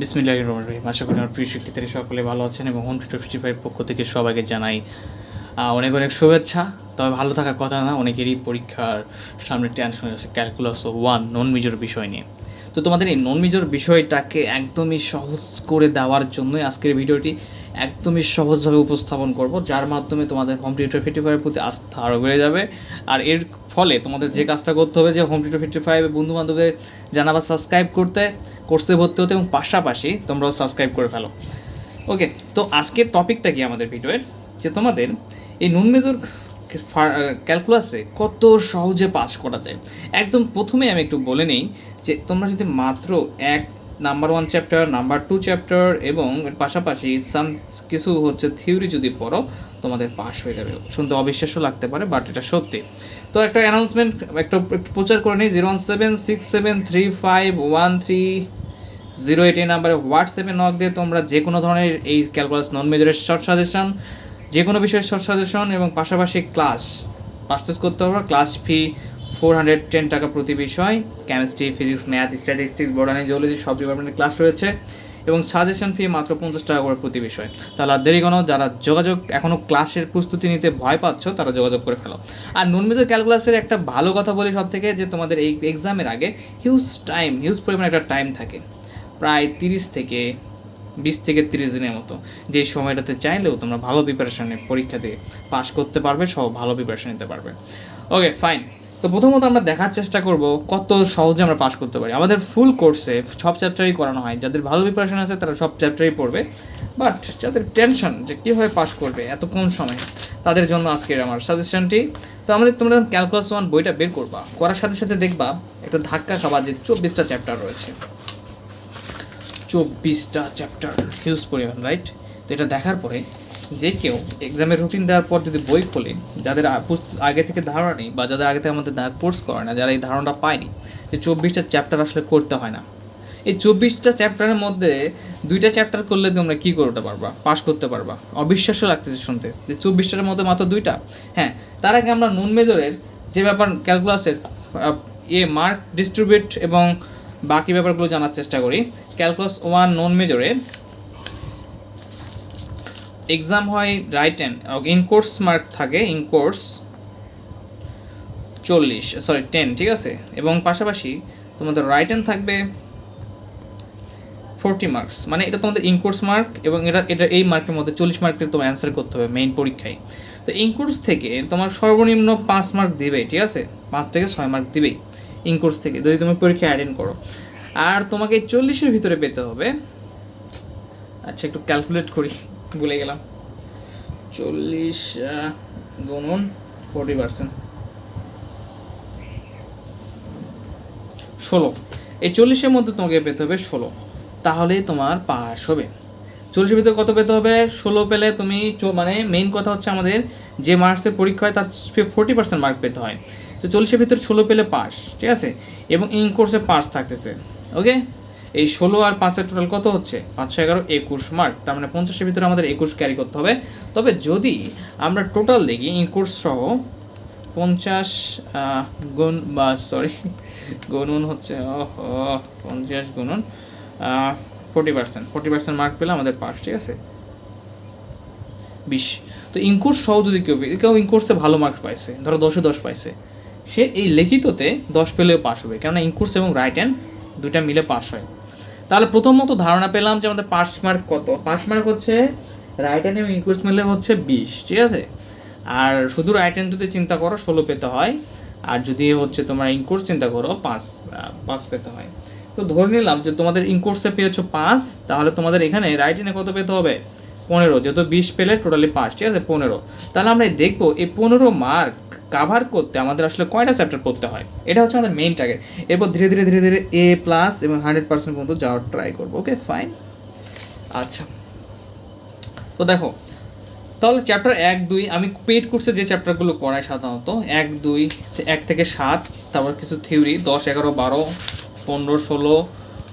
বিসমিল্লাহ রহমান রহিম। আশা করি আমার প্রিয় শিক্ষিতারা সকলে ভালো আছেন এবং হোম টিউটর ফিফটি ফাইভ পক্ষ থেকে সবাইকে জানাই অনেক অনেক শুভেচ্ছা। তবে ভালো থাকার কথা না, অনেকেরই পরীক্ষার সামনে টেনশন আছে ক্যালকুলাস ও ওয়ান নন মেজর বিষয় নিয়ে। তো তোমাদের এই নন মেজর বিষয়টাকে একদমই সহজ করে দেওয়ার জন্যই আজকের ভিডিওটি একদমই সহজভাবে উপস্থাপন করব, যার মাধ্যমে তোমাদের হোম টিউটর ফিফটি ফাইভের প্রতি আস্থা আরও বেড়ে যাবে। আর এর ফলে তোমাদের যে কাজটা করতে হবে, যে হোম টিউটর ফিফটি ফাইভ বন্ধু বান্ধবদের জানাবা সাবস্ক্রাইব করতে কোর্সে ভর্তি হতে এবং পাশাপাশি তোমরাও সাবস্ক্রাইব করে ফেলো। ওকে তো আজকের টপিকটা কি আমাদের ভিডিওর যে তোমাদের এই নুন মেজর ক্যালকুলাসে কত সহজে পাস করা যায়। একদম প্রথমে আমি একটু বলে নিই যে তোমরা যদি মাত্র এক number one chapter number two chapter এবং পাশাপাশি সাম কিছু হচ্ছে থিওরি যদি পড়ো, তোমাদের পাস হয়ে যাবে। শুনতে অবিশ্বাস্য লাগতে পারে বাট এটা সত্যি। তো একটা অ্যানাউন্সমেন্ট একটা প্রচার করে নিই zero one seven six seven three five one three zero eight এই নাম্বারে হোয়াটসঅ্যাপে নক দিয়ে তোমরা যে কোনো ধরনের এই ক্যালকুলাস নন মেজরের শর্ট সাজেশন যে কোনো বিষয়ের শর্ট সাজেশন এবং পাশাপাশি ক্লাস পারচেস করতে পারো class fee four hundred ten টাকা প্রতি বিষয় chemistry physics math statistics botany geology সব ডিপার্টমেন্টের ক্লাস রয়েছে এবং সাজেশন ফি মাত্র পঞ্চাশ টাকা করে প্রতি বিষয়। তাহলে আর দেরি কোনো যারা যোগাযোগ এখনও ক্লাসের প্রস্তুতি নিতে ভয় পাচ্ছ, তারা যোগাযোগ করে ফেলো। আর নুন মেজর ক্যালকুলাসের একটা ভালো কথা বলি সব থেকে যে তোমাদের এই এক্সামের আগে হিউজ টাইম হিউজ পরিমাণে একটা টাইম থাকে। প্রায় তিরিশ থেকে বিশ থেকে তিরিশ দিনের মতো। যে সময়টাতে চাইলেও তোমরা ভালো প্রিপারেশনে পরীক্ষা দিয়ে পাশ করতে পারবে সব ভালো প্রিপারেশন নিতে পারবে। ওকে ফাইন তো প্রথমত আমরা দেখার চেষ্টা করব কত সহজে আমরা পাশ করতে পারি। আমাদের ফুল কোর্সে সব চ্যাপ্টারই করানো হয়। যাদের ভালো প্রিপারেশন আছে, তারা সব চ্যাপ্টারই পড়বে। বাট যাদের টেনশন যে কীভাবে পাশ করবে এত কম সময়, তাদের জন্য আজকের আমার সাজেশনটি তো আমাদের তোমরা ক্যালকুলাস ওয়ান বইটা বের করবা। করার সাথে সাথে দেখবা একটা ধাক্কা খাবা যে চব্বিশটা চ্যাপ্টার রয়েছে। চব্বিশটা চ্যাপ্টার হিউজ পরিমাণ রাইট তো এটা দেখার পরে যে কেউ এক্সামের রুটিন দেওয়ার পর যদি বই খোলে, যাদের আগে থেকে ধারণা নেই বা যাদের আগে থেকে আমাদের কোর্স করে না, যারা এই ধারণাটা পায়নি যে চব্বিশটা চ্যাপ্টার আসলে করতে হয় না। এই চব্বিশটা চ্যাপ্টারের মধ্যে দুইটা চ্যাপ্টার করলে তোমরা কী করতে পারবা? পাস করতে পারবা। অবিশ্বাস্য লাগতেছে শুনতে। যে চব্বিশটার মধ্যে মাত্র দুইটা? হ্যাঁ তার আগে আমরা নুন মেজরের যে ব্যাপার ক্যালকুলাসের এ মার্ক ডিস্ট্রিবিউট এবং বাকি ব্যাপারগুলো জানার চেষ্টা করি। ক্যালকুলাস ওয়ান নন মেজরের এক্সাম হয় রাইট হ্যান্ড ইন মার্ক থাকে ইন চল্লিশ সরি টেন ঠিক আছে? এবং পাশাপাশি তোমাদের রাইট হ্যান্ড থাকবে ফোরটি মার্কস মানে এটা তোমাদের ইনকোর্স মার্ক এবং এটা এটা এই মার্কের মধ্যে চল্লিশ মার্কের তোমার অ্যান্সার করতে হবে মেইন পরীক্ষায়। তো ইনকোর্স থেকে তোমার সর্বনিম্ন পাঁচ মার্ক দিবে, ঠিক আছে? পাঁচ থেকে ছয় মার্ক দিবেই ইনকোর্স থেকে, যদি তুমি পরীক্ষা অ্যাটেন্ড করো। আর তোমাকে চল্লিশের ভিতরে পেতে হবে আচ্ছা একটু ক্যালকুলেট করি। ভুলে গেলাম। চল্লিশ গুণন ফোরটি পার্সেন্ট ষোলো। এই চল্লিশের মধ্যে তোমাকে পেতে হবে ষোলো। তাহলে তোমার পাস হবে। চল্লিশের ভিতরে কত পেতে হবে? ষোলো পেলে তুমি মানে মেইন কথা হচ্ছে আমাদের যে মার্কসের পরীক্ষা হয় তার ফোর্টি পার্সেন্ট মার্ক পেতে হয়। তো চল্লিশের ভিতরে ষোলো পেলে পাস ঠিক আছে? এবং ইন কোর্সে পাস থাকতেছে ওকে এই ষোলো আর পাঁচের টোটাল কত হচ্ছে? পাঁচশো এগারো, একুশ মার্ক তার মানে পঞ্চাশের ভিতরে আমাদের একুশ ক্যারি করতে হবে। তবে যদি আমরা টোটাল দেখি কোর্স সহ পঞ্চাশ গুণ বা সরি গুণন হচ্ছে, ওহো, পঞ্চাশ গুণন forty percent forty percent mark পেলে আমাদের পাস, ঠিক আছে? বিশ। তো ইনকোর্স সহ যদি কেউ কেউ ইনকোর্সে ভালো মার্ক পাইছে, ধরো দশে দশ পাইছে, সে এই লিখিততে দশ পেলেও পাস হবে। কেননা ইনকোর্স এবং রাইট হ্যান্ড দুইটা মিলে পাস হয়। তাহলে প্রথমত ধারণা পেলাম যে আমাদের পাস মার্ক কত। পাস মার্ক হচ্ছে রাইট হ্যান্ড এবং ইনকোর্স মিলে হচ্ছে বিশ, ঠিক আছে? আর শুধু রাইট হ্যান্ড যদি চিন্তা করো, ষোলো পেতে হয়। আর যদি হচ্ছে তোমার ইনকোর্স চিন্তা করো, পাঁচ পাঁচ পেতে হয়। তো ধরে নিলাম যে তোমাদের ইনকোর্সে পেয়েছ পাঁচ, তাহলে তোমাদের এখানে রাইট হ্যান্ডে কত পেতে হবে? পনেরো, যেহেতু বিশ পেলে টোটালি পাঁচ, ঠিক আছে? পনেরো। তাহলে আমরা দেখব, এই পনেরো মার্ক কাভার করতে আমাদের আসলে কয়টা চ্যাপ্টার পড়তে হয়? এটা হচ্ছে আমাদের মেইন টার্গেট এরপর ধীরে ধীরে ধীরে ধীরে এ প্লাস এবং হান্ড্রেড পার্সেন্ট পর্যন্ত যাওয়ার ট্রাই করব ওকে ফাইন আচ্ছা। তো দেখো, তাহলে চ্যাপ্টার এক, দুই, আমি পেড কোর্সে যে চ্যাপ্টারগুলো করাই সাধারণত, এক, দুই, এক থেকে সাত, তারপর কিছু থিওরি দশ, এগারো, বারো, পনেরো, ষোলো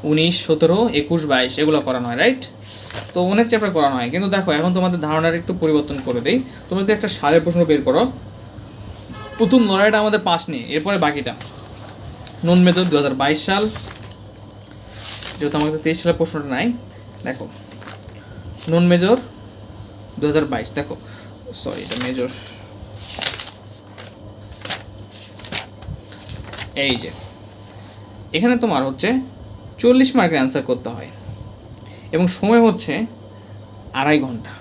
উনিশ, সতেরো, একুশ, বাইশ, এগুলো করানো হয় রাইট তো অনেক চ্যাপ্টার করানো হয়। কিন্তু দেখো, এখন তোমাদের ধারণার একটু পরিবর্তন করে দেই। তোমরা যদি একটা সালের প্রশ্ন বের করো, প্রথম লড়াইটা আমাদের পাশ নিয়ে এরপরে বাকিটা। নুন মেথড দু সাল, যেহেতু আমার কাছে তেইশ সালের প্রশ্নটা নাই, দেখো। নন মেজর দু হাজার বাইশ, দেখো। সরি এটা মেজর এই যে, এখানে তোমার হচ্ছে চল্লিশ মার্কের অ্যান্সার করতে হয়। এবং সময় হচ্ছে আড়াই ঘণ্টা।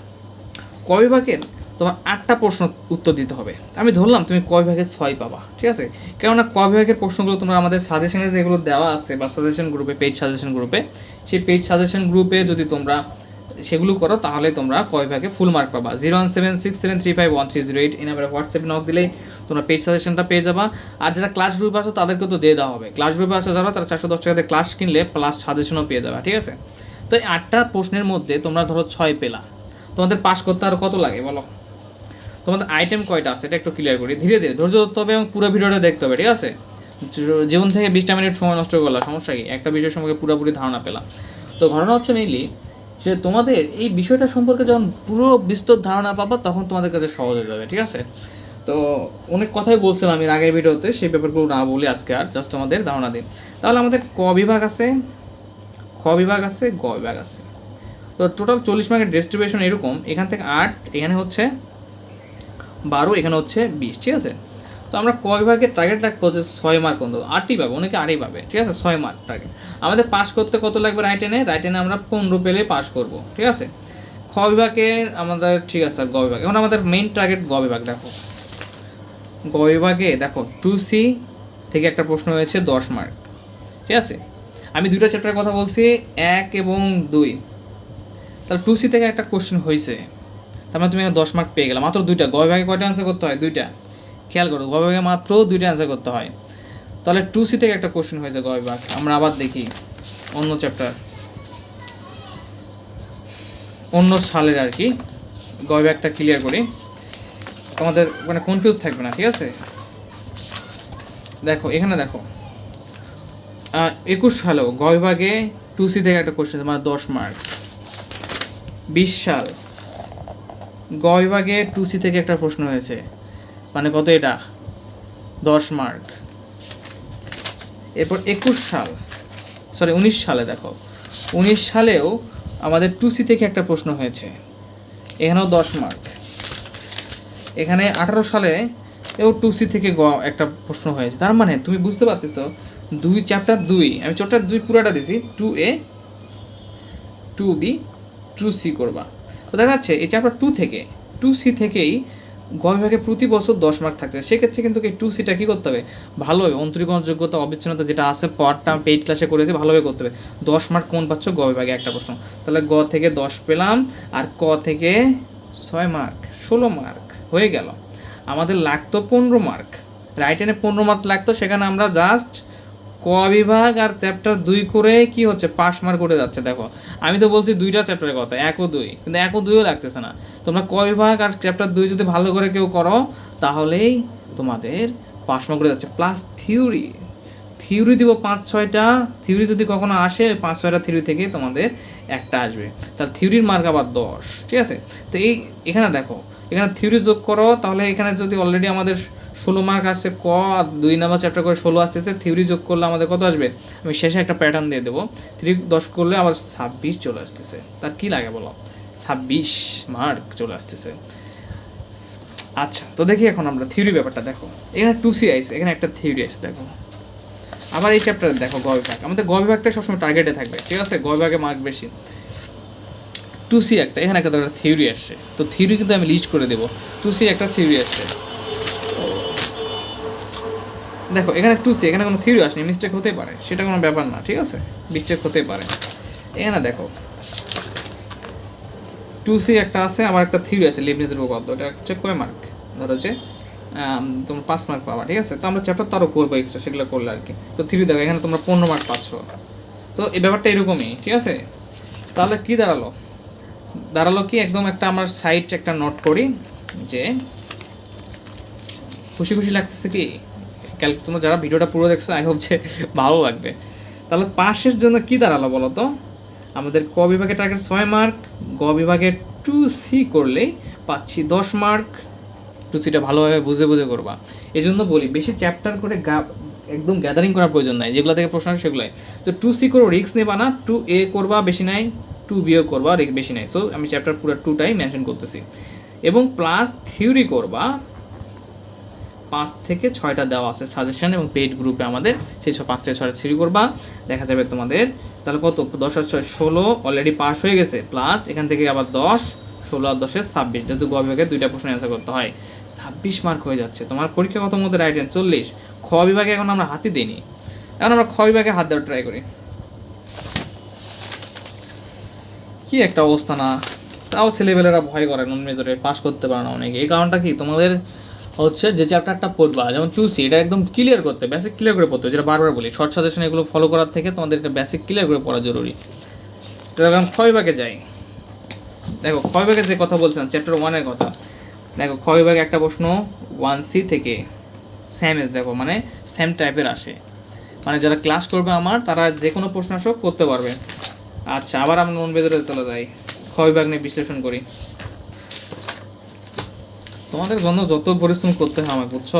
কয় বিভাগের তোমার আটটা প্রশ্ন উত্তর দিতে হবে। আমি ধরলাম তুমি কয় ভাগের ছয় পাবা, ঠিক আছে? কেননা কয় ভাগের প্রশ্নগুলো তোমরা আমাদের সাজেশনে যেগুলো দেওয়া আছে বা সাজেশন গ্রুপে পেজ সাজেশন গ্রুপে সেই পেজ সাজেশন গ্রুপে যদি তোমরা সেগুলো করো, তাহলে তোমরা কয় বিভাগে ফুল মার্ক পাবা? Zero one seven six seven three five one three zero eight এই নাম্বারে হোয়াটসঅ্যাপে নক দিলেই তোমরা পেজ সাজেশনটা পেয়ে যাবা। আর যারা ক্লাস গ্রুপে আছো তাদেরকে তো দিয়ে দেওয়া হবে। ক্লাস গ্রুপে আসে যারা, তারা চারশো দশ টাকাতে ক্লাস কিনলে প্লাস সাজেশনও পেয়ে যাবে, ঠিক আছে? তো এই আটটা প্রশ্নের মধ্যে তোমরা ধরো ছয় পেলা। তোমাদের পাস করতে আর কত লাগে বলো? তোমাদের আইটেম কয়টা আছে? এটা একটু ক্লিয়ার করি। ধীরে ধীরে ধৈর্য ধরতে হবে এবং পুরো ভিডিওটা দেখতে হবে, ঠিক আছে? জীবন থেকে বিশটা মিনিট সময় নষ্ট করলাম সমস্যা কি? একটা বিষয় সম্পর্কে পুরোপুরি ধারণা পেলাম তো ঘটনা হচ্ছে মেইনলি যে তোমাদের এই বিষয়টা সম্পর্কে যখন পুরো বিস্তর ধারণা পাবা, তখন তোমাদের কাছে সহজ হয়ে যাবে, ঠিক আছে? তো অনেক কথাই বলছিলাম আমি এর আগের ভিডিওতে, সেই ব্যাপারগুলো না বলি আজকে আর জাস্ট তোমাদের ধারণা দিন তাহলে আমাদের ক বিভাগ আছে? খ বিভাগ আছে, গ বিভাগ আছে। তো টোটাল চল্লিশ মার্কের ডিস্ট্রিবিউশন এরকম, এখান থেকে আট, এখানে হচ্ছে বারো, এখানে হচ্ছে বিশ, ঠিক আছে? তো আমরা ক বিভাগের টার্গেট রাখব যে ছয় মার্ক অন্তত আটই পাবে, অনেকে আটই পাবে, ঠিক আছে? ছয় মার্ক টার্গেট আমাদের পাস করতে কত লাগবে রাইটেনে রাইটেনে আমরা পনেরো পেলে পাস করব, ঠিক আছে? খ বিভাগের আমাদের, ঠিক আছে, গ বিভাগ। এখন আমাদের মেইন টার্গেট গ বিভাগ, দেখো। গ বিভাগে, দেখো টু সি থেকে একটা প্রশ্ন হয়েছে দশ মার্ক ঠিক আছে? আমি দুইটা চ্যাপ্টারের কথা বলছি, এক এবং দুই। তাহলে টু সি থেকে একটা কোশ্চেন হয়েছে তার মানে তুমি দশ মার্ক পেয়ে গেলাম মাত্র দুইটা। গ বিভাগে কয়টা অ্যান্সার করতে হয়? দুইটা। খেয়াল করো গ মাত্র দুইটা অ্যান্সার করতে হয়। তাহলে টু সি থেকে একটা কোশ্চেন হয়েছে গ বিভাগ আমরা আবার দেখি অন্য চ্যাপ্টার অন্য সালের আর কি গ বিভাগটা ক্লিয়ার করি। তোমাদের মানে কনফিউজ থাকবে না, ঠিক আছে? দেখো, এখানে দেখো। একুশ সালেও গ বিভাগে টু সি থেকে একটা কোশ্চেন মানে দশ মার্ক বিশ সাল গ বিভাগে টু সি থেকে একটা প্রশ্ন হয়েছে। মানে কত এটা? দশ মার্ক এরপর একুশ সাল। সরি উনিশ সালে দেখো। উনিশ সালেও আমাদের টু সি থেকে একটা প্রশ্ন হয়েছে। এখানেও দশ মার্ক এখানে আঠারো সালে এও টু সি থেকে একটা প্রশ্ন হয়েছে। তার মানে তুমি বুঝতে পারতেছো, দুই চ্যাপ্টার দুই, আমি চ্যাপ্টার দুই পুরাটা দিছি two A two B two C করবা। তো দেখা যাচ্ছে, এই চ্যাপ্টার টু থেকে টু সি থেকেই গ বিভাগে প্রতি বছর দশ মার্ক থাকছে সেক্ষেত্রে কিন্তু এই টু সিটা কী করতে হবে? ভালোভাবে অন্তরীকরণ যোগ্যতা, অবিচ্ছিন্নতা যেটা আছে পার্টটা পেইড ক্লাসে করেছে, ভালোভাবে করতে হবে। দশ মার্ক কোন পাচ্ছ? গ বিভাগে একটা প্রশ্ন। তাহলে গ থেকে দশ পেলাম, আর ক থেকে ছয় মার্ক ষোলো মার্ক হয়ে গেল। আমাদের লাগতো পনেরো মার্ক রাইট এনে পনেরো মার্ক লাগতো, সেখানে আমরা জাস্ট ক বিভাগ আর চ্যাপ্টার দুই করে কি হচ্ছে? পাস মার্ক করে যাচ্ছে, দেখো। আমি তো বলছি দুইটা চ্যাপ্টারের কথা, এক ও দুই। কিন্তু এক ও দুইও লাগতেছে না। তোমরা ক বিভাগ আর চ্যাপ্টার দুই যদি ভালো করে কেউ করো, তাহলেই তোমাদের পাস মার্ক করে যাচ্ছে। প্লাস থিওরি থিওরি দিব পাঁচ ছয়টা। থিওরি যদি কখনো আসে, পাঁচ ছয়টা থিওরি থেকে তোমাদের একটা আসবে। তাহলে থিওরির মার্ক আবার দশ, ঠিক আছে? তো এই, এখানে দেখো, এখানে থিওরি যোগ করো, তাহলে এখানে যদি অলরেডি আমাদের ষোলো মার্ক আসছে ক, দুই নাম্বার চ্যাপ্টার করে ষোলো আসতেছে থিওরি যোগ করলে আমাদের কত আসবে? আমি শেষে একটা প্যাটার্ন দিয়ে দেবো। থ্রি দশ করলে আবার ছাব্বিশ চলে আসতেছে। তার কি লাগে বলো? ছাব্বিশ মার্ক চলে আসতেছে। আচ্ছা তো দেখি এখন আমরা থিওরি ব্যাপারটা দেখো। এখানে টু সি আইসে এখানে একটা থিওরি আছে, দেখো। আবার এই চ্যাপ্টার দেখো গ বিভাগ। আমাদের গ বিভাগটা সবসময় টার্গেটে থাকবে, ঠিক আছে? গ বিভাগে মার্ক বেশি। টু সি একটা, এখানে একটা একটা থিওরি আসছে। তো থিওরি কিন্তু আমি লিস্ট করে দেবো। টু সি একটা থিওরি আসছে। দেখো, এখানে টু সি এখানে কোনো থিওরি আসেনি মিস্টেক হতে পারে, সেটা কোনো ব্যাপার না, ঠিক আছে? মিস্টেক হতে পারে। এখানে দেখো টু সি একটা আছে আবার একটা থিওরি আছে লিবনিজের উপপাদ্য এটা হচ্ছে কয় মার্ক ধরো যে তোমরা পাঁচ মার্ক পাবা, ঠিক আছে? তো আমরা চ্যাপ্টার তারও করব এক্সট্রা সেগুলো করলে আর কি। তো থিওরি দেখো, এখানে তোমরা পনেরো মার্ক পাচ্ছ। তো এই ব্যাপারটা এরকমই, ঠিক আছে? তাহলে কি দাঁড়াল? দাঁড়াল কি, একদম একটা আমার সাইট একটা নোট করি, যে খুশি খুশি লাগতেছে কি? ক্যাল তোমরা যারা ভিডিওটা পুরো দেখছ আই হোপ যে ভালো লাগবে। তাহলে পাশের জন্য কি দাঁড়াল বলো তো? আমাদের ক বিভাগে টার্গেট ছয় মার্ক গ বিভাগে টু সি করলেই পাচ্ছি দশ মার্ক টু সিটা ভালোভাবে বুঝে বুঝে করবা। এই জন্য বলি, বেশি চ্যাপ্টার করে গা একদম গ্যাদারিং করার প্রয়োজন নাই। যেগুলো থেকে প্রশ্ন আসে সেগুলাই। তো টু সি করব রিক্স নেবা না। টু এ করবা, বেশি নাই। টু বিও করবা বেশি নাই। সো আমি চ্যাপ্টার পুরো টুটাই মেনশন করতেছি। এবং প্লাস থিওরি করবা পাঁচ থেকে ছয়টা দেওয়া আছে সাজেশন এবং পেইড গ্রুপে আমাদের সেই সব পাঁচ থেকে ছয়টা থিওরি করবা। দেখা যাবে তোমাদের তাহলে কত? দশ আর ছয়, ষোলো অলরেডি পাস হয়ে গেছে। প্লাস এখান থেকে আবার দশ, ষোলো আর দশে ছাব্বিশ। যেহেতু গ দুইটা প্রশ্ন অ্যান্সার করতে হয়। ছাব্বিশ মার্ক হয়ে যাচ্ছে। তোমার পরীক্ষা কত মধ্যে রাইট চল্লিশ। খ বিভাগে এখন আমরা হাতই দিইনি। এখন আমরা খ বিভাগে হাত দেওয়ার ট্রাই করি। কি একটা অবস্থা না। তাও ছেলেবেলেরা ভয় করে নন মেজরে পাস করতে পারে না অনেকে। এই কারণটা কি? তোমাদের হচ্ছে যে চ্যাপ্টারটা পড়বা, যেমন চুসি এটা একদম ক্লিয়ার করতে বেসিক ক্লিয়ার করে পড়তে, যেটা বারবার বলি শর্ট সাজেশন এগুলো ফলো করার থেকে তোমাদের এটা বেসিক ক্লিয়ার করে পড়া জরুরি। এখন ক্ষয় ভাগে যাই। দেখো, ক্ষয় ভাগের যে কথা বলছিলাম চ্যাপ্টার ওয়ানের কথা, দেখো, ক্ষয় ভাগে একটা প্রশ্ন ওয়ান সি থেকে স্যাম এস দেখো মানে স্যাম টাইপের আসে। মানে যারা ক্লাস করবে আমার, তারা যে কোনো প্রশ্ন আসুক, করতে পারবে। আচ্ছা আবার আমরা নন বেদরে চলে যাই। ক্ষয় ভাগ নিয়ে বিশ্লেষণ করি। তোমাদের জন্য যত পরিশ্রম করতে হয় আমাকে বুঝছ?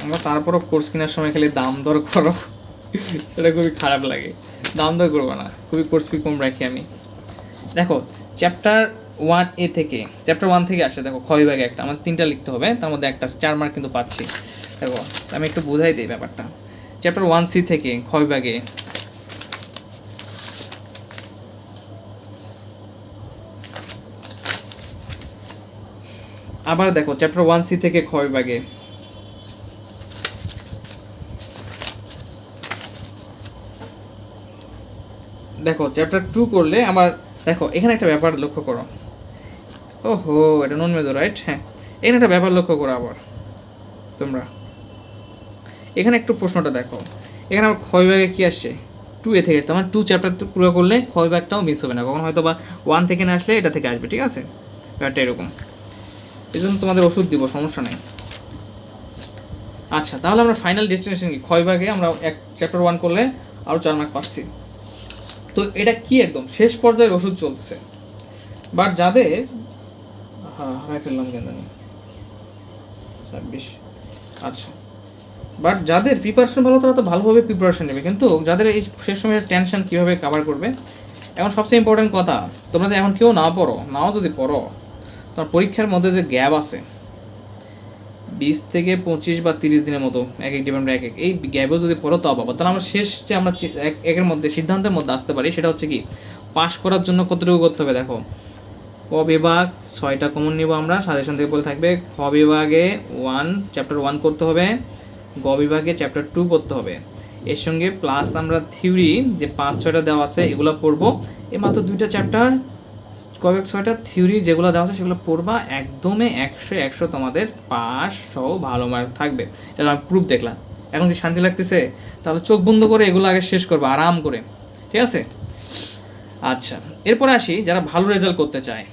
তোমরা তারপরও কোর্স কেনার সময় খালি দাম দর করো। এটা খুবই খারাপ লাগে। দাম দর করব না, খুবই কোর্স ফি কম রাখি আমি। দেখো চ্যাপ্টার ওয়ান এ থেকে চ্যাপ্টার ওয়ান থেকে আসে, দেখো, ক্ষয় ভাগে একটা, আমার তিনটা লিখতে হবে, তার মধ্যে একটা, চার মার্ক কিন্তু পাচ্ছি। দেখো, আমি একটু বোঝাই দিই ব্যাপারটা। চ্যাপ্টার ওয়ান সি থেকে ক্ষয় ভাগে আবার দেখো চ্যাপ্টার ওয়ান সি থেকে ক্ষয় ভাগে দেখো চ্যাপ্টার টু করলে আবার দেখো, এখানে একটা ব্যাপার লক্ষ্য করো। ওহো, এটা নন মেজর রাইট হ্যাঁ এখানে একটা ব্যাপার লক্ষ্য করো আবার, তোমরা। এখানে একটু প্রশ্নটা দেখো। এখানে আবার ক্ষয় ভাগে কি আসছে? টু এ থেকে তোমার টু চ্যাপ্টার পুরো করলে ক্ষয় ভাগটাও মিস হবে না। কখন হয়তো বা ওয়ান থেকে না আসলে এটা থেকে আসবে, ঠিক আছে? ব্যাপারটা এরকম। এই জন্য তোমাদের ওষুধ দিব, সমস্যা নেই। আচ্ছা তাহলে আমরা ফাইনাল ডেস্টিনেশন কি? ক্ষয় ভাগে আমরা এক চ্যাপ্টার ওয়ান করলে আরও চার মার্ক পাচ্ছি। তো এটা কি একদম? শেষ পর্যায়ের ওষুধ চলছে বাট যাদের হ্যাঁ হারাই ফেললাম কেন জানি। ছাব্বিশ। আচ্ছা। বাট যাদের প্রিপারেশন ভালো, তারা তো ভালোভাবে প্রিপারেশন নেবে। কিন্তু যাদের এই শেষ সময় টেনশন কীভাবে কাভার করবে? এখন সবচেয়ে ইম্পর্টেন্ট কথা, তোমরা যদি এখন কেউ না পড়ো, নাও যদি পড়ো। তোমার পরীক্ষার মধ্যে যে গ্যাপ আছে, বিশ থেকে পঁচিশ বা তিরিশ দিনের মতো, এক এক ডিপার্টমেন্ট এক এক। এই গ্যাপেও যদি পড়ো, তাও পাবো। তাহলে আমরা শেষ যে আমরা এক- একের মধ্যে, সিদ্ধান্তের মধ্যে আসতে পারি, সেটা হচ্ছে কি, পাশ করার জন্য কতটুকু করতে হবে, দেখো। ক বিভাগ, ছয়টা কমন নিব আমরা সাজেশন থেকে বলে থাকবে, খ বিভাগে ওয়ান চ্যাপ্টার ওয়ান করতে হবে, গ বিভাগে চ্যাপ্টার টু করতে হবে। এর সঙ্গে প্লাস আমরা থিওরি যে পাঁচ, ছয়টা দেওয়া আছে, এগুলো পড়ব। এই মাত্র দুইটা চ্যাপ্টার কয়েক ছয়টা থিওরি যেগুলো দেওয়া আছে সেগুলো পড়বা। একদমই একশো একশো তোমাদের পাস সহ ভালো মার্ক থাকবে। এটা আমি প্রুফ দেখলাম। এখন কি শান্তি লাগতেছে? তাহলে চোখ বন্ধ করে এগুলো আগে শেষ করব, আরাম করে। ঠিক আছে? আচ্ছা এরপরে আসি, যারা ভালো রেজাল্ট করতে চায়,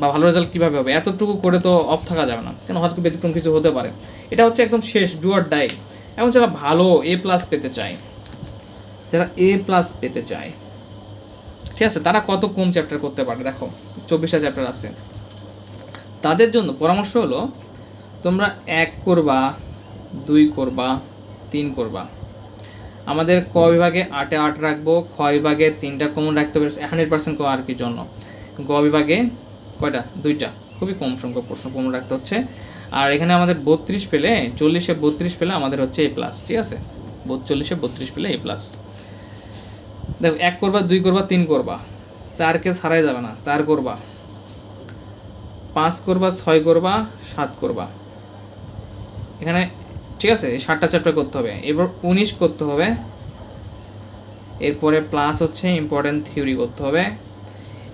বা ভালো রেজাল্ট কীভাবে হবে? এতটুকু করে তো অফ থাকা যাবে না। কেন? হয়তো ব্যতিক্রম কিছু হতে পারে। এটা হচ্ছে একদম শেষ ডুয়ার ডাই এখন যারা ভালো এ প্লাস পেতে চায়, যারা এ প্লাস পেতে চায় ঠিক আছে, তারা কত কম চ্যাপ্টার করতে পারে? দেখো, চব্বিশটা চ্যাপ্টার আছে। তাদের জন্য পরামর্শ হলো, তোমরা এক করবা, দুই করবা, তিন করবা। আমাদের ক বিভাগে আটে আট রাখব, খ বিভাগে তিনটা কমন রাখতে হবে হান্ড্রেড পার্সেন্ট আর কি জন্য। গ বিভাগে কয়টা? দুইটা। খুবই কম সংখ্যক প্রশ্ন কমন রাখতে হচ্ছে। আর এখানে আমাদের বত্রিশ পেলে, চল্লিশে বত্রিশ পেলে আমাদের হচ্ছে এ প্লাস ঠিক আছে? চল্লিশে বত্রিশ পেলে এ প্লাস দেখো, এক করবা, দুই করবা, তিন করবা। চারকে ছাড়াই যাবে না, চার করবা। পাঁচ করবা, ছয় করবা, সাত করবা। এখানে, ঠিক আছে সাতটা চ্যাপ্টার করতে হবে। এবার উনিশ করতে হবে। এরপরে প্লাস হচ্ছে ইম্পর্টেন্ট থিওরি করতে হবে।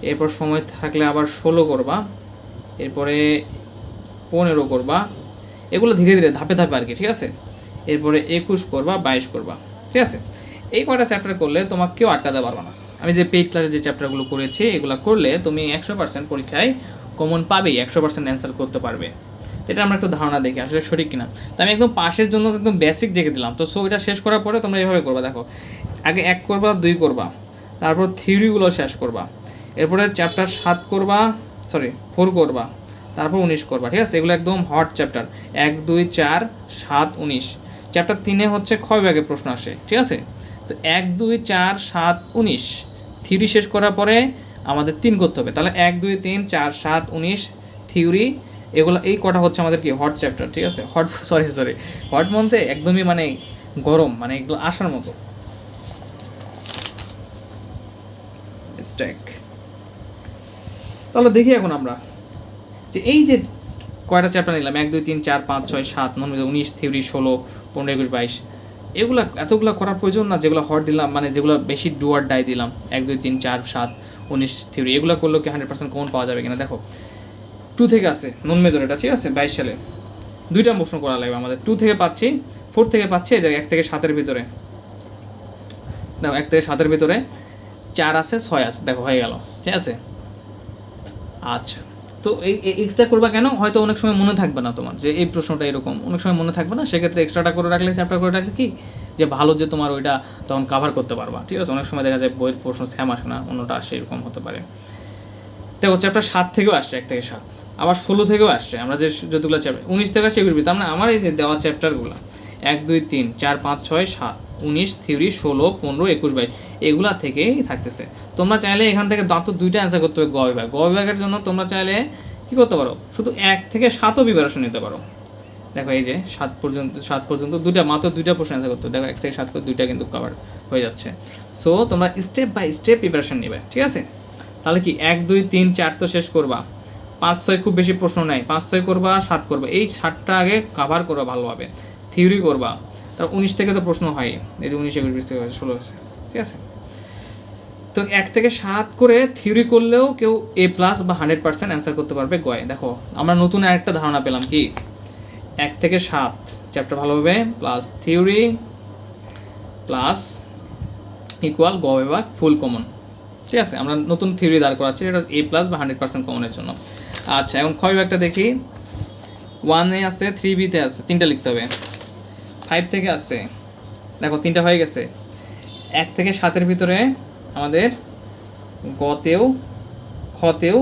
এরপর সময় থাকলে আবার ষোলো করবা। এরপরে পনেরো করবা। এগুলো ধীরে ধীরে, ধাপে ধাপে আর কি, ঠিক আছে? এরপরে একুশ করবা, বাইশ করবা, ঠিক আছে? এই কয়টা চ্যাপ্টার করলে তোমাকে কেউ আটকাতে পারবে না। আমি যে পেইড ক্লাসে যে চ্যাপ্টারগুলো করেছি, এগুলো করলে তুমি একশো পার্সেন্ট পরীক্ষায় কমন পাবেই, একশো পার্সেন্ট অ্যান্সার করতে পারবে। এটা আমরা একটু ধারণা দেখি, আসলে সঠিক কিনা। তো আমি একদম পাশের জন্য একদম বেসিক দেখে দিলাম। তো সো এটা শেষ করার পরে তোমরা এইভাবে করবা, দেখো। আগে এক করবা, দুই করবা। তারপর থিওরিগুলো শেষ করবা। এরপরে চ্যাপ্টার সাত করবা সরি ফোর করবা। তারপর উনিশ করবা, ঠিক আছে? এগুলো একদম হট চ্যাপ্টার এক, দুই, চার, সাত, উনিশ। চ্যাপ্টার তিনে হচ্ছে ক্ষয় ব্যাগে প্রশ্ন আসে, ঠিক আছে? তো এক, দুই, চার, সাত, উনিশ। থিওরি শেষ করার পরে আমাদের তিন করতে হবে। তাহলে এক, দুই, তিন, চার, সাত, উনিশ থিওরি। এগুলো এই কটা হচ্ছে আমাদের কি? হট চ্যাপ্টার ঠিক আছে? হট সরি সরি হট মধ্যে একদমই মানে গরম মানে এগুলো আসার মতো। তাহলে দেখি এখন আমরা যে এই যে কয়টা চ্যাপ্টার নিলাম? এক, দুই, তিন, চার, পাঁচ, ছয়, সাত, নয় উনিশ, থিওরি, ষোলো, পনেরো, একুশ, বাইশ। এগুলা এতগুলা করার প্রয়োজন না, যেগুলো হট দিলাম মানে যেগুলো বেশি ডুয়ার ডাই দিলাম, এক, দুই, তিন, চার, সাত, উনিশ থিওরি এগুলো করলেও কি হান্ড্রেড পার্সেন্ট কমন পাওয়া যাবে কিনা? দেখো টু থেকে আছে নন মেজর এটা, ঠিক আছে? বাইশ সালে। দুইটা প্রশ্ন করা লাগবে আমাদের। টু থেকে পাচ্ছি ফোর থেকে পাচ্ছি দেখো এক থেকে সাতের ভিতরে। দেখো, এক থেকে সাতের ভিতরে, চার আছে, ছয় আছে, দেখো, হয়ে গেল, ঠিক আছে? আচ্ছা। তো এই এক্সট্রা করবা কেন? হয়তো অনেক সময় মনে থাকবে না তোমার যে এই প্রশ্নটা এরকম। অনেক সময় মনে থাকবে না, সেক্ষেত্রে এক্সট্রাটা করে রাখলে চ্যাপ্টার করে রাখলে কি? যে ভালো যে তোমার ওইটা তখন কাভার করতে পারবা। ঠিক আছে? অনেক সময় দেখা যায় বইয়ের প্রশ্ন স্যাম আসে না, অন্যটা আসে, এরকম হতে পারে। দেখো চ্যাপ্টার সাত থেকেও আসছে, এক থেকে সাত। আবার ষোলো থেকেও আসছে। আমরা যে যতগুলো চ্যাপ্টার উনিশ থেকে আসছে, একুশ তার মানে আমার এই যে দেওয়া চ্যাপ্টারগুলো এক দুই তিন চার পাঁচ ছয় সাত উনিশ, থিওরি, ষোলো, পনেরো, একুশ বাইশ, এগুলা থেকেই থাকতেছে। তোমরা চাইলে এখান থেকে দাঁত দুইটা অ্যান্সার করতে হবে গ বিভাগ। গ বিভাগের জন্য তোমরা চাইলে কী করতে পারো? শুধু এক থেকে সাতও প্রিপারেশন নিতে পারো। দেখো এই যে সাত পর্যন্ত সাত পর্যন্ত দুইটা, মাত্র দুইটা প্রশ্ন অ্যান্সার করতে হবে। দেখো এক থেকে সাত করে দুইটা কিন্তু কভার হয়ে যাচ্ছে। সো তোমরা স্টেপ বাই স্টেপ প্রিপারেশন নেবে, ঠিক আছে? তাহলে কি এক, দুই, তিন, চার তো শেষ করবা। পাঁচ, ছয় খুব বেশি প্রশ্ন নাই। পাঁচ, ছয় করবা, সাত করবা। এই সাতটা আগে কাভার করবা ভালোভাবে। থিওরি করবা, তার উনিশ থেকে তো প্রশ্ন হয়, এই যে উনিশ, একুশ, বিশ থেকে ষোলো হচ্ছে ঠিক আছে? তো এক থেকে সাত করে থিওরি করলেও কেউ এ প্লাস বা হান্ড্রেড পার্সেন্ট অ্যান্সার করতে পারবে গয়। দেখো, আমরা নতুন আরেকটা ধারণা পেলাম কি? এক থেকে সাত চ্যাপ্টার ভালোভাবে প্লাস থিওরি প্লাস ইকুয়াল গ বিভাগ ফুল কমন ঠিক আছে? আমরা নতুন থিওরি দাঁড় করাচ্ছি, এটা এ প্লাস বা হান্ড্রেড পার্সেন্ট কমনের জন্য। আচ্ছা এখন ক্ষয় বিভাগটা দেখি। ওয়ানে আছে থ্রি বিতে আছে, তিনটা লিখতে হবে। ফাইভ থেকে আছে। দেখো, তিনটা হয়ে গেছে। এক থেকে সাতের ভিতরে আমাদের গতেও খতেও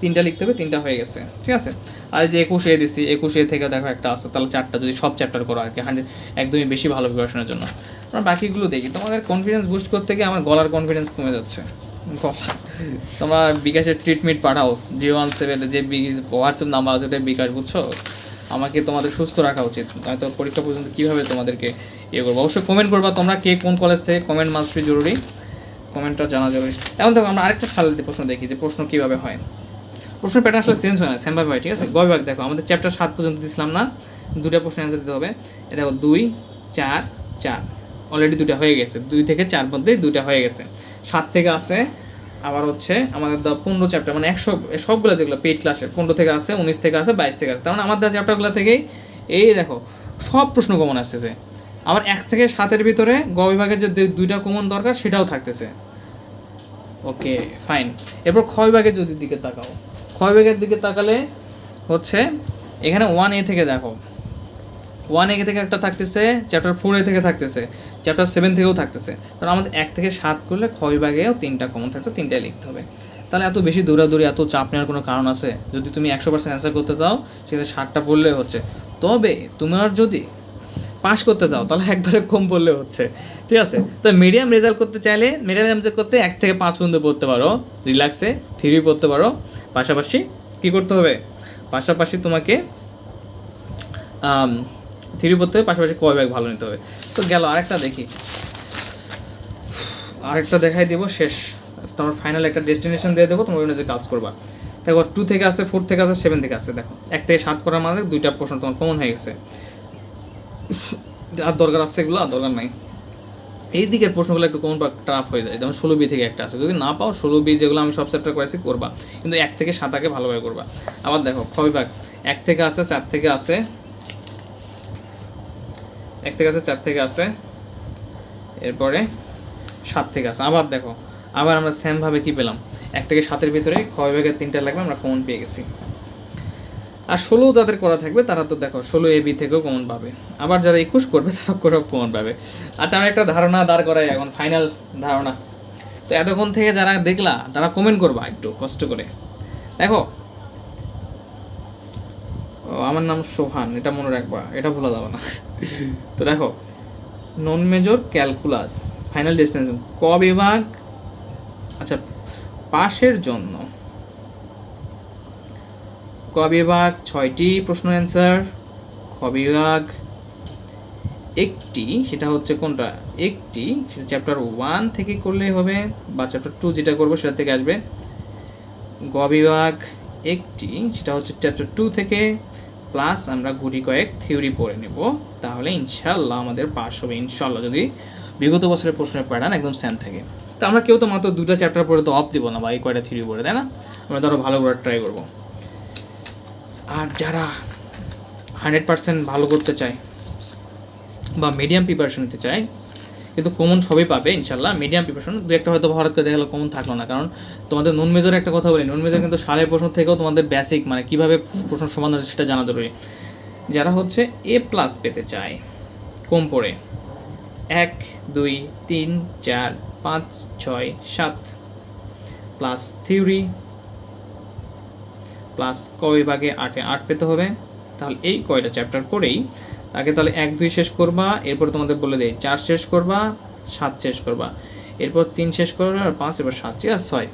তিনটা লিখতে হবে, তিনটা হয়ে গেছে। ঠিক আছে? আর যে একুশ এ দিছি, একুশ এ থেকে দেখো একটা আছে, তাহলে চারটা, যদি সব চ্যাপ্টার করো আর কি হান্ড্রেড একদমই বেশি ভালো প্রিপারেশনের জন্য। আমরা বাকিগুলো দেখি। তোমাদের কনফিডেন্স বুস্ট করতে গিয়ে আমার গলার কনফিডেন্স কমে যাচ্ছে। তোমরা বিকাশের ট্রিটমেন্ট পাঠাও। জিরো ওয়ান সেভেন যে হোয়াটসঅ্যাপ নাম্বার আছে ওটা বিকাশ, বুঝছ? আমাকে তোমাদের সুস্থ রাখা উচিত। হয়তো পরীক্ষা পর্যন্ত কীভাবে তোমাদেরকে ইয়ে করব? অবশ্যই কমেন্ট করবা তোমরা কে কোন কলেজ থেকে কমেন্ট মাস্ট বি জরুরি কমেন্টটা জানা জরুরি। এখন দেখো আমরা আরেকটা সাল প্রশ্ন দেখি যে প্রশ্ন কীভাবে হয়। প্রশ্ন প্যাটার্ন আসলে চেঞ্জ হয় না সেমভাবে হয়, ঠিক আছে? গ বিভাগ দেখো, আমাদের চ্যাপ্টার সাত পর্যন্ত দিছিলাম না দুটা প্রশ্ন অ্যান্সার দিতে হবে। দেখো, দুই, চার চার। অলরেডি দুটা হয়ে গেছে, দুই থেকে চার মধ্যে দুইটা হয়ে গেছে। সাত থেকে আছে আবার হচ্ছে আমাদের দেওয়া পনেরো চ্যাপ্টার মানে একশো, সবগুলো যেগুলো পেইড ক্লাসের পনেরো থেকে আছে, উনিশ থেকে আছে, বাইশ থেকে আছে। তার মানে আমার দেওয়া চ্যাপ্টারগুলো থেকেই এই দেখো, সব প্রশ্ন কমন আসতেছে। আবার এক থেকে সাতের ভিতরে গ বিভাগের যে দুই- দুইটা কমন দরকার, সেটাও থাকতেছে। ওকে ফাইন এরপর ক্ষয় বিভাগের যদি দিকে তাকাও ক্ষয় বিভাগের দিকে তাকালে হচ্ছে এখানে ওয়ান এ থেকে দেখো। ওয়ান এ থেকে একটা থাকতেছে চ্যাপ্টার ফোর এ থেকে থাকতেছে চ্যাপ্টার সেভেন থেকেও থাকতেছে। কারণ আমাদের এক থেকে সাত করলে ক্ষয় বিভাগেও তিনটা কমন থাকছে, তিনটাই লিখতে হবে। তাহলে এত বেশি দৌড়াদৌড়ি, এত চাপ নেওয়ার কোনো কারণ আছে? যদি তুমি একশো পার্সেন্ট অ্যান্সার করতে চাও সেক্ষেত্রে ষাটটা পড়লে হচ্ছে। তবে তোমার যদি পাস করতে চাও তাহলে একবারে কম পড়লে হচ্ছে। ঠিক আছে? তো মিডিয়াম রেজাল্ট করতে চাইলে মিডিয়াম রেজাল্ট করতে এক থেকে পাঁচ পর্যন্ত পড়তে পারো। রিল্যাক্সে থ্রি পড়তে পারো। পাশাপাশি কি করতে হবে? পাশাপাশি তোমাকে থ্রি পড়তে হবে, পাশাপাশি কয় ব্যাগ ভালো নিতে হবে। তো গেল, আরেকটা দেখি। আরেকটা দেখাই দেবো, শেষ। তোমার ফাইনাল একটা ডেস্টিনেশন দিয়ে দেবো, তোমার কাজ করবা। দেখো টু থেকে আসে ফোর থেকে আসে সেভেন থেকে আসে দেখো। এক থেকে সাত করার মানে দুইটা প্রশ্ন তোমার কমন হয়ে গেছে। আর দরকার আছে এগুলো, আর দরকার নাই। এই দিকের প্রশ্নগুলো একটু কমন টাফ হয়ে যায়। যেমন ষোলো বি থেকে একটা আছে। যদি না পাও, ষোলো বি যেগুলো আমি সব চ্যাপ্টার করেছি, করবা। কিন্তু এক থেকে সাত আগে ভালোভাবে করবা। আবার দেখো খ বিভাগ এক থেকে আসে চার থেকে আসে এক থেকে আছে চার থেকে আছে। এরপরে সাত থেকে আছে। আবার দেখো আবার আমরা সেমভাবে কি পেলাম? এক থেকে সাতের ভিতরে খ বিভাগের তিনটা লাগবে আমরা কমন পেয়ে গেছি। আর ষোলো যাদের করা থাকবে তারা তো দেখো ষোলো এ বি থেকেও কমন পাবে। আবার যারা একুশ করবে তারা করে কমন পাবে। আচ্ছা আমি একটা ধারণা দাঁড় করাই এখন ফাইনাল ধারণা। তো এতক্ষণ থেকে যারা দেখলা তারা কমেন্ট করবা একটু কষ্ট করে। দেখো ও, আমার নাম সোহান এটা মনে রাখবা এটা ভোলা যাবে না। তো দেখো non major calculus final distance ক বিভাগ? আচ্ছা পাশের জন্য ক বিভাগ ছয়টি প্রশ্ন অ্যান্সার খ বিভাগ একটি, সেটা হচ্ছে কোনটা? একটি, সেটা চ্যাপ্টার ওয়ান থেকে করলেই হবে, বা চ্যাপ্টার টু যেটা করব সেটা থেকে আসবে। গ বিভাগ একটি, সেটা হচ্ছে চ্যাপ্টার টু থেকে প্লাস আমরা ঘুরি কয়েক থিওরি পড়ে নেব। তাহলে ইনশাল্লাহ আমাদের পাস হবে ইনশাল্লাহ যদি বিগত বছরের প্রশ্নের প্যাটার্ন একদম সেম থাকে। তো আমরা কেউ তো মাত্র দুটা চ্যাপ্টার পড়ে তো অফ দিব না বা এই কয়টা থিওরি পড়ে, তাই না? আমরা ধরো ভালো করে ট্রাই করব। আর যারা হান্ড্রেড পার্সেন্ট ভালো করতে চায় বা মিডিয়াম প্রিপারেশন নিতে চায় কিন্তু কমন সবই পাবে ইনশাল্লাহ মিডিয়াম প্রিপারেশন দু একটা হয়তো হঠাৎ করে দেখাল কমন থাকল না। কারণ তোমাদের নন মেজর একটা কথা বলি, নন মেজর কিন্তু সালের প্রশ্ন থেকেও তোমাদের বেসিক মানে কীভাবে প্রশ্ন সমাধান হচ্ছে সেটা জানা জরুরি। যারা হচ্ছে এ প্লাস পেতে চায়, কম পড়ে, এক, দুই, তিন, চার, পাঁচ, ছয়, সাত প্লাস থিওরি প্লাস ক বিভাগে আটে আট পেতে হবে। তাহলে এই কয়টা চ্যাপ্টার পড়েই আগে তাহলে এক, দুই শেষ করবা, এরপর তোমাদের বলে দেয় চার শেষ করবা, সাত শেষ করবা। এরপর তিন শেষ করবে, আর পাঁচ এবার সাত, ঠিক আছে, ছয়।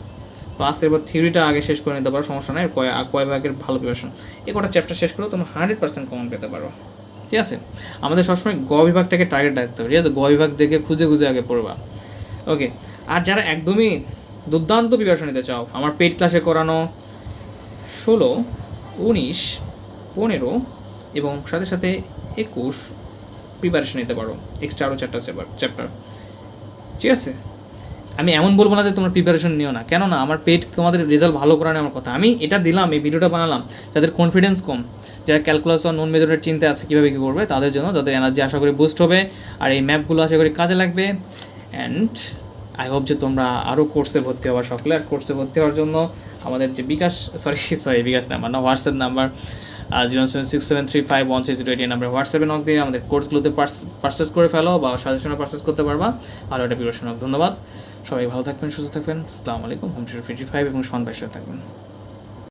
পাঁচ, এরপর থিওরিটা আগে শেষ করে নিতে পারো, সমস্যা নেই, কয় কয় ভাগের ভালো প্রিপারেশন এই কটা চ্যাপ্টার শেষ করো তুমি হান্ড্রেড পার্সেন্ট কমন পেতে পারো, ঠিক আছে? আমাদের সবসময় গ বিভাগটাকে টার্গেট রাখতে হবে, ঠিক আছে? গ বিভাগ দেখে খুঁজে খুঁজে আগে পড়বা। ওকে আর যারা একদমই দুর্দান্ত প্রিপারেশন নিতে চাও, আমার পেড ক্লাসে করানো, ষোলো, উনিশ, পনেরো এবং সাথে সাথে একুশ প্রিপারেশন নিতে পারো। এক্সট্রা আরও চারটা চ্যাপ্টার ঠিক আছে? আমি এমন বলব না যে তোমার প্রিপারেশন নিও না। কেন না আমার পেট তোমাদের রেজাল্ট ভালো করানো আমার কথা। আমি এটা দিলাম, এই ভিডিওটা বানালাম, যাদের কনফিডেন্স কম, যারা ক্যালকুলাস আর নন মেজরের চিন্তা আছে কীভাবে কী করবে, তাদের জন্য তাদের এনার্জি আশা করি বুস্ট হবে, আর এই ম্যাপগুলো আশা করি কাজে লাগবে। অ্যান্ড আই হোপ যে তোমরা আরও কোর্সে ভর্তি হওয়ার সকলে। আর কোর্সে ভর্তি হওয়ার জন্য আমাদের যে bKash sorry sorry bKash number না WhatsApp number zero seven six seven three five one three zero eight হোয়াটসঅ্যাপে আমাদের কোর্সগুলোতে পার্সেস করে ফেলো বা সাজেশনে পার্সেস করতে পারবা। ভালো একটা প্রিপারেশন ধন্যবাদ। সবাই ভালো থাকবেন, সুস্থ থাকবেন। আসসালামু আলাইকুম। হোম ফিফটি ফাইভ এবং সন্ধ্যায় সাথে থাকবেন।